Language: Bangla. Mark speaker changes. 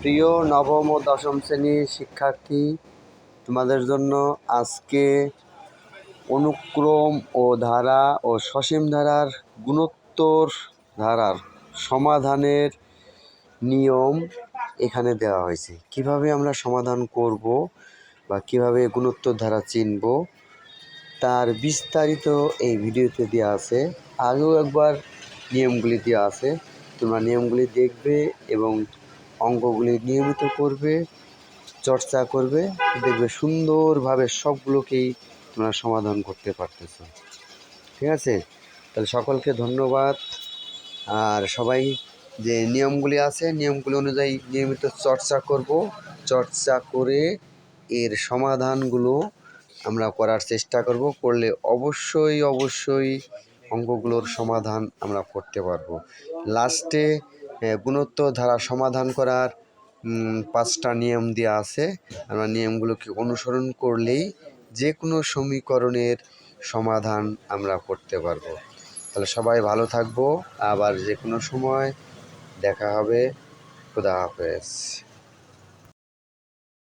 Speaker 1: প্রিয় নবম ও দশম শ্রেণির শিক্ষার্থী, তোমাদের জন্য আজকে অনুক্রম ও ধারা ও সসীম ধারার গুণোত্তর ধারার সমাধানের নিয়ম এখানে দেওয়া হয়েছে। কীভাবে আমরা সমাধান করব বা কীভাবে গুণোত্তর ধারা চিনব, তার বিস্তারিত এই ভিডিওতে দেওয়া আছে। আগেও একবার নিয়মগুলি দেওয়া আছে। তোমরা নিয়মগুলি দেখবে এবং অঙ্কগুলি নিয়মিত করবে, চর্চা করবে, দেখবে সুন্দরভাবে সবগুলোকেই তোমরা সমাধান করতে পারতেছো। ঠিক আছে? তাহলে সকলকে ধন্যবাদ। আর সবাই যে নিয়মগুলি আছে, নিয়মগুলি অনুযায়ী নিয়মিত চর্চা করব। চর্চা করে এর সমাধানগুলো আমরা করার চেষ্টা করব। করলে অবশ্যই অবশ্যই অঙ্কগুলোর সমাধান আমরা করতে পারব। লাস্টে গুণোত্তর ধারা সমাধান করার পাঁচটা নিয়ম দেওয়া আছে। আমরা নিয়মগুলোকে অনুসরণ করলেই যে কোনো সমীকরণের সমাধান আমরা করতে পারব। তাহলে সবাই ভালো থাকব। আবার যে কোনো সময় দেখা হবে। খুদা হাফেজ।